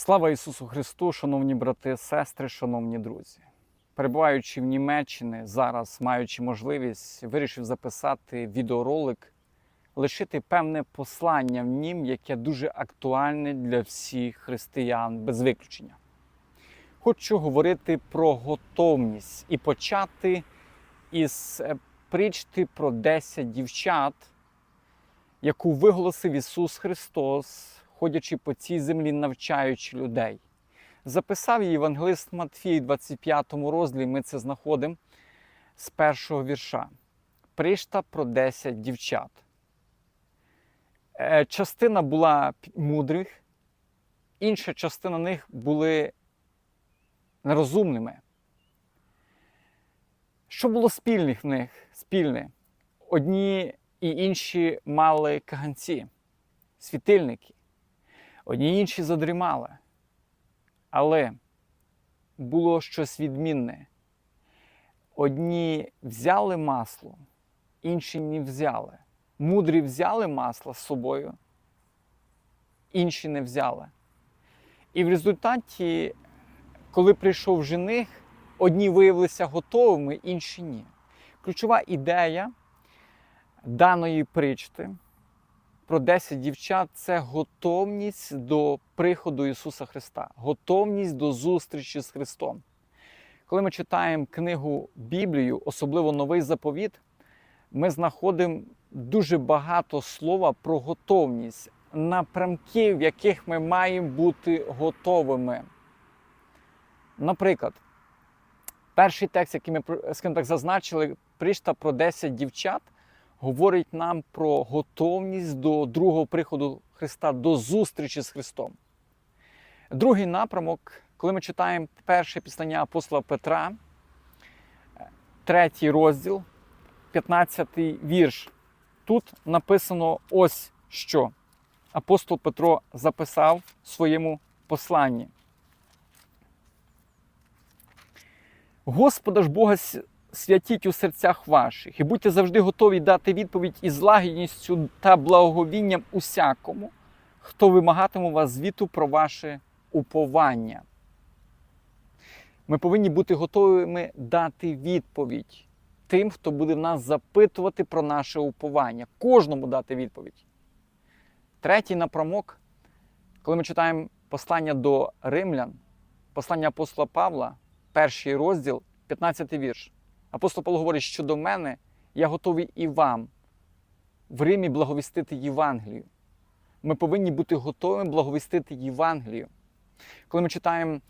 Слава Ісусу Христу, шановні брати, сестри, шановні друзі. Перебуваючи в Німеччині, зараз маючи можливість, вирішив записати відеоролик, лишити певне послання в нім, яке дуже актуальне для всіх християн без виключення. Хочу говорити про готовність і почати із е, притчти про 10 дівчат, яку виголосив Ісус Христос, ходячи по цій землі, навчаючи людей. Записав її Євангелист Матфій, в 25 розділі, ми це знаходимо з першого вірша. Пришта про 10 дівчат. Е, Частина була мудрих, інша частина них були нерозумними. Що було спільних в них? Спільне? Одні і інші мали каганці, світильники, одні інші задрімали. Але було щось відмінне. Одні взяли масло, інші не взяли. Мудрі взяли масло з собою, інші не взяли. І в результаті, коли прийшов жених, одні виявилися готовими, інші ні. Ключова ідея даної причти про 10 дівчат це готовність до приходу Ісуса Христа, готовність до зустрічі з Христом. Коли ми читаємо книгу Біблію, особливо новий заповіт, ми знаходимо дуже багато слова про готовність, напрямки, в яких ми маємо бути готовими. Наприклад, перший текст, який ми скажімо так, зазначили, пришта про 10 дівчат, говорить нам про готовність до другого приходу Христа, до зустрічі з Христом. Другий напрямок, коли ми читаємо перше післання апостола Петра, третій розділ, 15 вірш. Тут написано ось що апостол Петро записав в своєму посланні. Господа ж Бога святіть у серцях ваших, і будьте завжди готові дати відповідь із лагідністю та благоговінням усякому, хто вимагатиме у вас звіту про ваше уповання. Ми повинні бути готовими дати відповідь тим, хто буде нас запитувати про наше уповання, кожному дати відповідь. Третій напрямок, коли ми читаємо послання до римлян, послання апостола Павла, перший розділ, 15 вірш. Апостол Павло говорить, що до мене я готовий і вам в Римі благовістити Євангелію. Ми повинні бути готовими благовістити Євангелію. Коли ми читаємо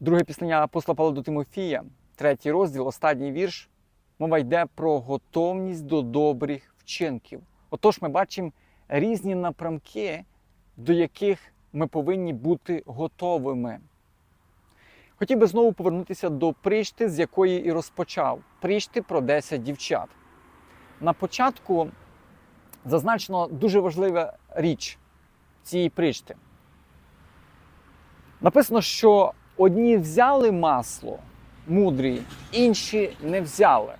друге післання апостола Павла до Тимофія, третій розділ, останній вірш, мова йде про готовність до добрих вчинків. Отож, ми бачимо різні напрямки, до яких ми повинні бути готовими. Хотів би знову повернутися до прищти, з якої і розпочав. Прищти про 10 дівчат. На початку зазначено дуже важлива річ цієї прищти. Написано, що одні взяли масло мудрі, інші не взяли.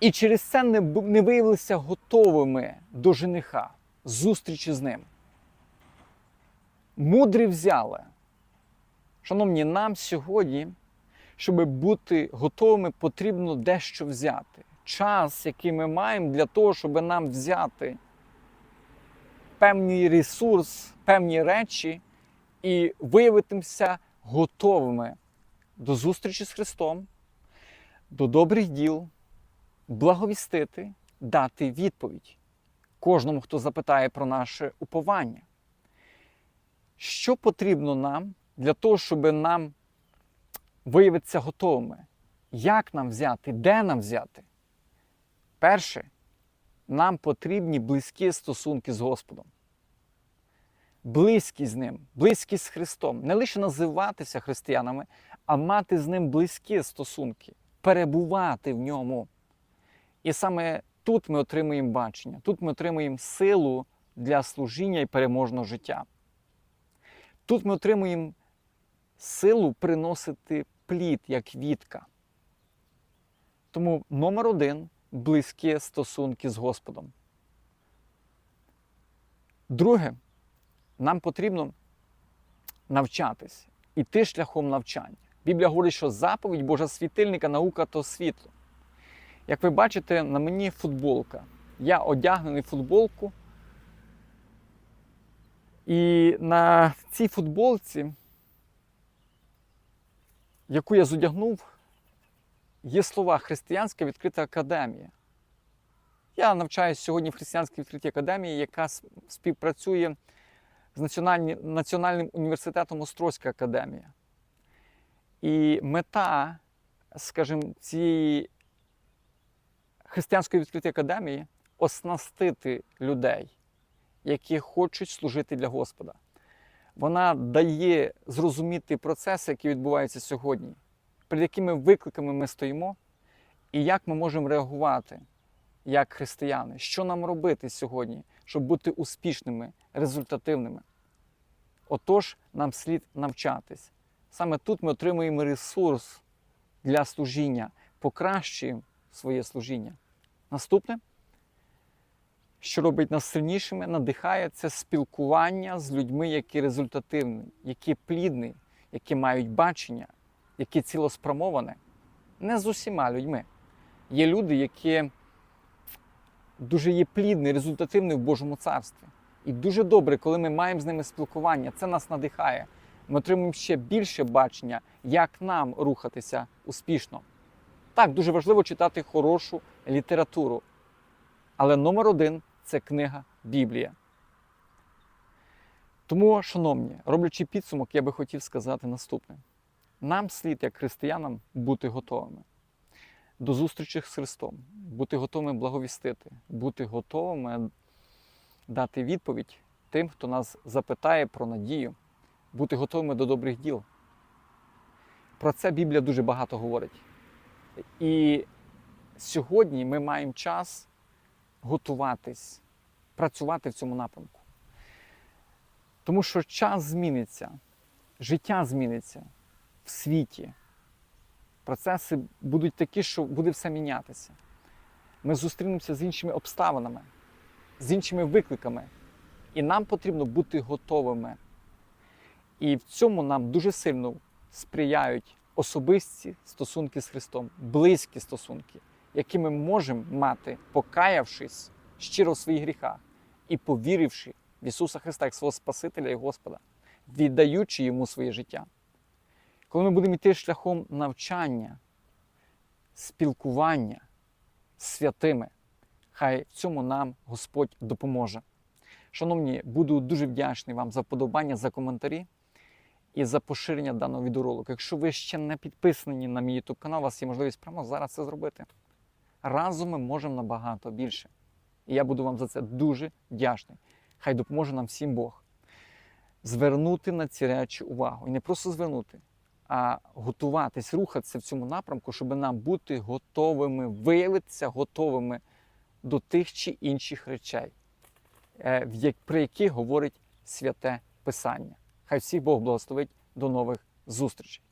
І через це не, не виявилися готовими до жениха, зустрічі з ним. Мудрі взяли. Шановні, нам сьогодні, щоб бути готовими, потрібно дещо взяти. Час, який ми маємо для того, щоб нам взяти певний ресурс, певні речі і виявитися готовими до зустрічі з Христом, до добрих діл, благовістити, дати відповідь кожному, хто запитає про наше уповання. Що потрібно нам для того, щоб нам виявитися готовими? Як нам взяти? Де нам взяти? Перше, нам потрібні близькі стосунки з Господом. Близькі з Ним, близькі з Христом. Не лише називатися християнами, а мати з Ним близькі стосунки, перебувати в ньому. І саме тут ми отримуємо бачення, тут ми отримуємо силу для служіння і переможного життя. Тут ми отримуємо силу приносити плід, як квітка. Тому номер один близькі стосунки з Господом. Друге, нам потрібно навчатись, іти шляхом навчання. Біблія говорить, що заповідь Божа світильника, наука то світло. Як ви бачите, на мені футболка. Я одягнений в футболку. І на цій футболці, яку я зодягнув, є слова Християнська відкрита академія. Я навчаюся сьогодні в Християнській відкритій академії, яка співпрацює з Національним університетом Острозька академія. І мета, скажімо, цієї християнської відкритої академії оснастити людей, які хочуть служити для Господа. Вона дає зрозуміти процеси, які відбуваються сьогодні, перед якими викликами ми стоїмо, і як ми можемо реагувати як християни, що нам робити сьогодні, щоб бути успішними, результативними. Отож, нам слід навчатись. Саме тут ми отримуємо ресурс для служіння, покращуємо своє служіння. Наступне, що робить нас сильнішими, надихає це спілкування з людьми, які результативні, які плідні, які мають бачення, які цілеспрямовані. Не з усіма людьми. Є люди, які дуже є плідні, результативні в Божому царстві. І дуже добре, коли ми маємо з ними спілкування, це нас надихає. Ми отримуємо ще більше бачення, як нам рухатися успішно. Так, дуже важливо читати хорошу літературу. Але номер один це книга Біблія. Тому, шановні, роблячи підсумок, я би хотів сказати наступне: нам слід, як християнам, бути готовими до зустрічі з Христом, бути готовими благовістити, бути готовими дати відповідь тим, хто нас запитає про надію, бути готовими до добрих діл. Про це Біблія дуже багато говорить. І сьогодні ми маємо час готуватись, працювати в цьому напрямку. Тому що час зміниться, життя зміниться в світі. Процеси будуть такі, що буде все мінятися. Ми зустрінемося з іншими обставинами, з іншими викликами. І нам потрібно бути готовими. І в цьому нам дуже сильно сприяють особисті стосунки з Христом, близькі стосунки, які ми можемо мати, покаявшись щиро в своїх гріхах і повіривши в Ісуса Христа як свого Спасителя і Господа, віддаючи Йому своє життя. Коли ми будемо йти шляхом навчання, спілкування з святими, хай в цьому нам Господь допоможе. Шановні, буду дуже вдячний вам за вподобання, за коментарі і за поширення даного відеоролику. Якщо ви ще не підписані на мій YouTube канал, у вас є можливість прямо зараз це зробити. Разом ми можемо набагато більше. І я буду вам за це дуже вдячний. Хай допоможе нам всім Бог. Звернути на ці речі увагу. І не просто звернути, а готуватись, рухатися в цьому напрямку, щоб нам бути готовими, виявитися готовими до тих чи інших речей, е, про які говорить святе Писання. Хай всіх Бог благословить. До нових зустрічей.